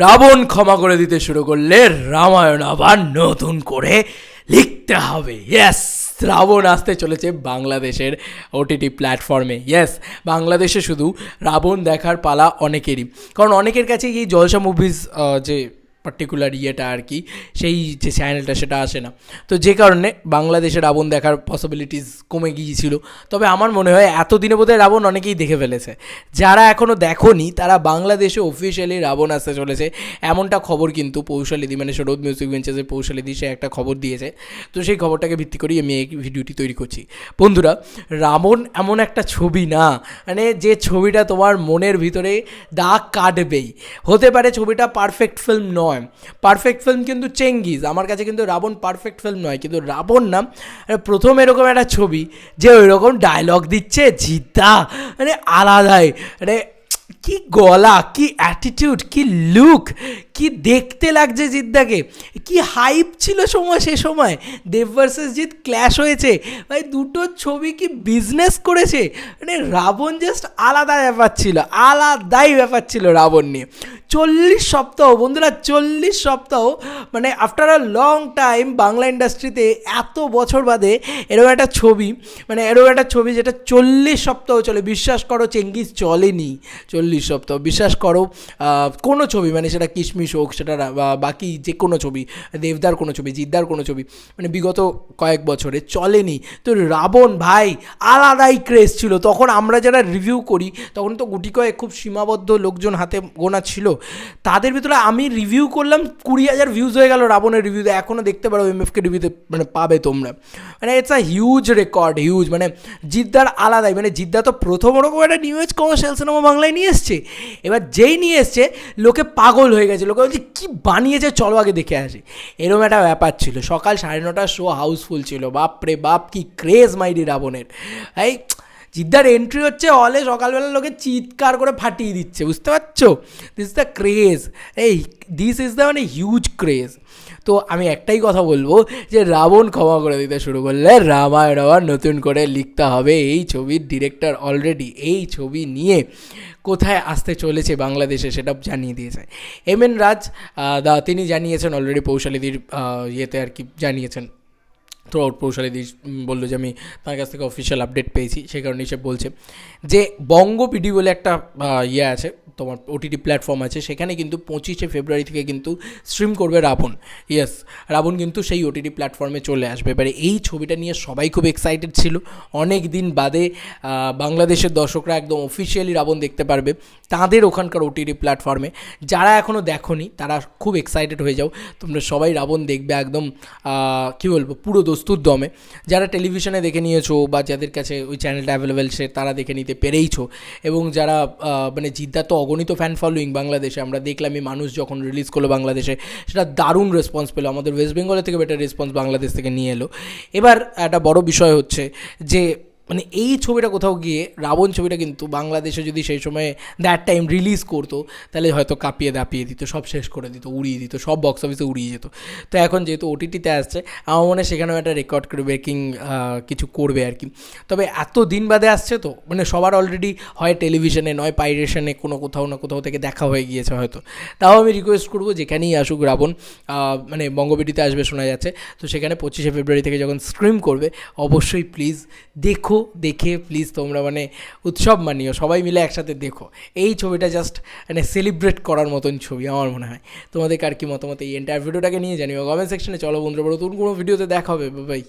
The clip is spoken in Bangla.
রাবণ ক্ষমা করে দিতে শুরু করলে রামায়ণ আবার নতুন করে লিখতে হবে। ইয়েস রাবণ আসতে চলেছে বাংলাদেশের ওটিটি প্ল্যাটফর্মে ইয়েস বাংলাদেশে শুধু রাবণ দেখার পালা অনেকেরই। কারণ অনেকের কাছে এই জলসা মুভিজ যে পার্টিকুলার ইয়েটা আর কি, সেই যে চ্যানেলটা সেটা আসে না। তো যে কারণে বাংলাদেশে রাবণ দেখার পসিবিলিটিস কমে গিয়েছিল। তবে আমার মনে হয় এতদিনে বোধহয় রাবণ অনেকেই দেখে ফেলেছে। যারা এখনও দেখোনি, তারা বাংলাদেশে অফিসিয়ালি রাবণ আসতে চলেছে। এমনটা খবর কিন্তু পৌশালিদি মানে সরোদ মিউজিক বেঞ্চেসের পৌশালিদি সে একটা খবর দিয়েছে। তো সেই খবরটাকে ভিত্তি করেই আমি এই ভিডিওটি তৈরি করছি। বন্ধুরা, রাবণ এমন একটা ছবি না। মানে যে ছবিটা তোমার মনের ভিতরে দাগ কাটবেই। হতে পারে ছবিটা পারফেক্ট ফিল্ম নয়। পারফেক্ট ফিল্ম কিন্তু চেঙ্গিজ আমার কাছে কিন্তু রাবণ পারফেক্ট ফিল্ম নয়, কিন্তু রাবণ না প্রথম এরকম একটা ছবি, যে ওই রকম ডায়লগ দিচ্ছে জিতা মানে আলাদাই মানে কি গলা, কি অ্যাটিটিউড কি লুক কি দেখতে লাগছে জিদ্দাকে? কি হাইপ ছিল সময়, সে সময়? দেব ভার্সেস জিৎ ক্ল্যাশ হয়েছে। ভাই, দুটো ছবি কি বিজনেস করেছে? মানে রাবণ জাস্ট আলাদা ব্যাপার ছিল, আলাদাই ব্যাপার ছিল রাবণ নিয়ে। চল্লিশ সপ্তাহ, বন্ধুরা, চল্লিশ সপ্তাহ মানে after a long time Bangla ইন্ডাস্ট্রিতে এত বছর বাদে এরকম একটা ছবি মানে এরকম একটা ছবি যেটা চল্লিশ সপ্তাহ চলে। বিশ্বাস করো চেঙ্গিস চলেনি। চল্লিশ সপ্তাহ, বিশ্বাস করো কোনো ছবি মানে সেটা কিশমিশ হোক সেটা বাকি যে কোনো ছবি, দেবদার কোনো ছবি, জিদ্দার কোনো ছবি মানে বিগত কয়েক বছরে চলেনি। তো রাবণ ভাই, আলাদাই ক্রেজ ছিল। তখন আমরা যারা রিভিউ করি, তখন তো গুটি কয়েক খুব সীমাবদ্ধ লোকজন হাতে গোনা ছিল। তাদের ভিতরে আমি রিভিউ করলাম, কুড়ি হাজার ভিউজ হয়ে গেল রাবণের রিভিউতে এখনও দেখতে পারো এমএফকে রিভিউতে মানে পাবে তোমরা। মানে it's a huge record huge মানে জিদ্দার আলাদাই মানে জিদ্দা তো প্রথম ওরকম একটা নিউ এজ কমার্শিয়াল সিনেমা বাংলায় নিয়ে এসছে। এবার যেই নিয়ে এসছে, লোকে পাগল হয়ে গেছে। লোকে বলছি কী বানিয়েছে, চলো আগে দেখে আসি। এরকম একটা ব্যাপার ছিল। সকাল সাড়ে নটার শো হাউসফুল ছিল। বাপ রে বাপ, কি ক্রেজ মাইডি রাবণের। এই জিদ্দার এন্ট্রি হচ্ছে হলে সকালবেলা লোকে চিৎকার করে ফাটিয়ে দিচ্ছে, বুঝতে পারছ? দিস দ্য ক্রেজ এই দিস ইজ দ্য মানে হিউজ ক্রেজ তো আমি একটাই কথা বলব যে রাবণ ক্ষমা করে দিতে শুরু করলে রামায়ণ আবার নতুন করে লিখতে হবে। এই ছবির ডিরেক্টর অলরেডি এই ছবি নিয়ে কোথায় আসতে চলেছে বাংলাদেশে সেটা জানিয়ে দিয়েছে। এম এন রাজ দা, তিনি জানিয়েছেন অলরেডি পৌশালীদির ইয়েতে আর কি জানিয়েছেন। থ্রু আউট পৌশালীদি বলল যে আমি তার কাছ থেকে অফিসিয়াল আপডেট পেয়েছি সেই কারণে সে বলছে। যে বঙ্গ পিডি বলে একটা ইয়ে আছে তোমার ওটিটি প্ল্যাটফর্ম আছে, সেখানে কিন্তু পঁচিশে ফেব্রুয়ারি থেকে কিন্তু স্ট্রিম করবে রাবণ। ইয়েস রাবণ কিন্তু সেই ওটিটি প্ল্যাটফর্মে চলে আসবে। এবারে এই ছবিটা নিয়ে সবাই খুব এক্সাইটেড ছিল। অনেক দিন বাদে বাংলাদেশের দর্শকরা একদম অফিসিয়ালি রাবণ দেখতে পারবে তাদের ওখানকার ওটিটি প্ল্যাটফর্মে যারা এখনও দেখোনি, তারা খুব এক্সাইটেড হয়ে যাও। তোমরা সবাই রাবণ দেখবে একদম কী বলব, পুরো দস্তুর দমে। যারা টেলিভিশনে দেখে নিয়েছো বা যাদের কাছে ওই চ্যানেলটা অ্যাভেলেবেল সে, তারা দেখে নিতে পেরেইছো। এবং যারা মানে জিদ্দা তো অগণিত ফ্যান ফলোয়িং বাংলাদেশে। আমরা দেখলামই মানুষ যখন রিলিজ করল বাংলাদেশে, সেটা দারুণ রেসপন্স পেল। আমাদের ওয়েস্ট বেঙ্গলের থেকে বেটার রেসপন্স বাংলাদেশ থেকে নিয়ে এলো। এবার একটা বড় বিষয় হচ্ছে যে মানে এই ছবিটা কোথাও গিয়ে, রাবণ ছবিটা কিন্তু বাংলাদেশে যদি সেই সময় দ্যাট টাইম রিলিজ করতো, তাহলে হয়তো কাঁপিয়ে দাপিয়ে দিত, সব শেষ করে দিত, উড়িয়ে দিত, সব বক্স অফিসে উড়িয়ে যেত। তো এখন যেহেতু ওটিটিতে আসছে, আমার মনে হয় সেখানেও একটা রেকর্ড ব্রেকিং কিছু করবে আর কি। তবে এত দিন বাদে আসছে তো মানে সবার অলরেডি হয় টেলিভিশনে নয় পাইরেশনে কোনো কোথাও না কোথাও থেকে দেখা হয়ে গিয়েছে হয়তো। তাও আমি রিকোয়েস্ট করব যেখানেই আসুক রাবণ মানে বঙ্গবিটিতে আসবে শোনা যাচ্ছে। তো সেখানে পঁচিশে ফেব্রুয়ারি থেকে যখন স্ট্রিম করবে, অবশ্যই প্লিজ দেখো দেখে প্লিজ তোমরা মানে উৎসব মানিও, সবাই মিলে একসাথে দেখো। এই ছবিটা জাস্ট মানে সেলিব্রেট করার মতন ছবি আমার মনে হয়। তোমাদের আর কি মতামত এই এন্টার ভিডিওটাকে নিয়ে জানিও? কমেন্ট সেকশনে চলো বন্ধুরা তুমি কোনো ভিডিওতে দেখা হবে? বাই